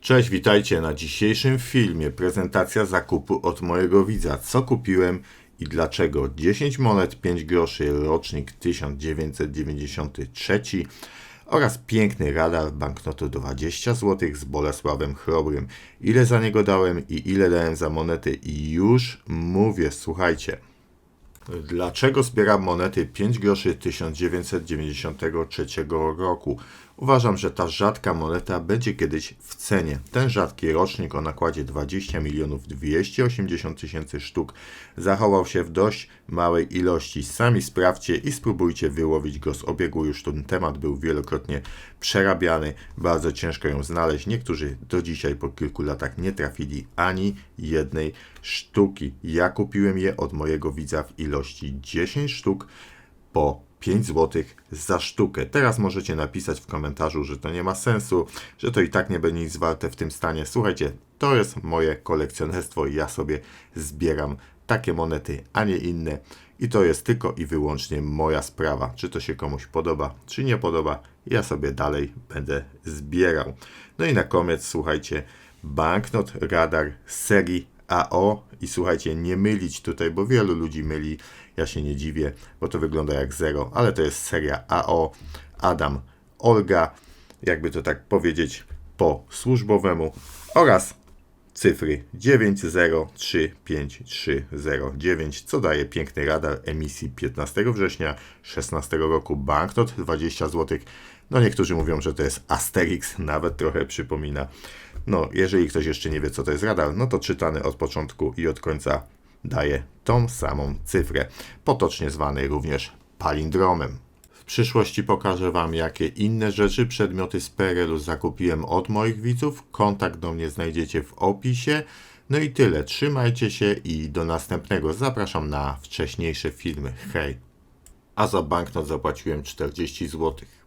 Cześć, witajcie na dzisiejszym filmie. Prezentacja zakupu od mojego widza. Co kupiłem i dlaczego? 10 monet, 5 groszy, rocznik 1993 oraz piękny radar banknotu 20 zł z Bolesławem Chrobrym. Ile za niego dałem i ile dałem za monety i już mówię, słuchajcie. Dlaczego zbieram monety 5 groszy 1993 roku? Uważam, że ta rzadka moneta będzie kiedyś w cenie. Ten rzadki rocznik o nakładzie 20 milionów 280 tysięcy sztuk zachował się w dość małej ilości. Sami sprawdźcie i spróbujcie wyłowić go z obiegu. Już ten temat był wielokrotnie przerabiany. Bardzo ciężko ją znaleźć. Niektórzy do dzisiaj po kilku latach nie trafili ani jednej sztuki. Ja kupiłem je od mojego widza w ilości 10 sztuk po 5 zł za sztukę. Teraz możecie napisać w komentarzu, że to nie ma sensu, że to i tak nie będzie nic warte w tym stanie. Słuchajcie, to jest moje kolekcjonerstwo i ja sobie zbieram takie monety, a nie inne. I to jest tylko i wyłącznie moja sprawa. Czy to się komuś podoba, czy nie podoba, ja sobie dalej będę zbierał. No i na koniec, słuchajcie, banknot radar serii AO i słuchajcie, nie mylić tutaj, bo wielu ludzi myli, ja się nie dziwię, bo to wygląda jak zero, ale to jest seria AO, Adam, Olga, jakby to tak powiedzieć po służbowemu oraz cyfry 9035309, co daje piękny radar emisji 15 września 16 roku, banknot 20 zł. No niektórzy mówią, że to jest Asterix, nawet trochę przypomina. No, jeżeli ktoś jeszcze nie wie, co to jest radar, no to czytany od początku i od końca daje tą samą cyfrę, potocznie zwany również palindromem. W przyszłości pokażę Wam, jakie inne rzeczy, przedmioty z PRL-u zakupiłem od moich widzów. Kontakt do mnie znajdziecie w opisie. No i tyle. Trzymajcie się i do następnego. Zapraszam na wcześniejsze filmy. Hej! A za banknot zapłaciłem 40 złotych.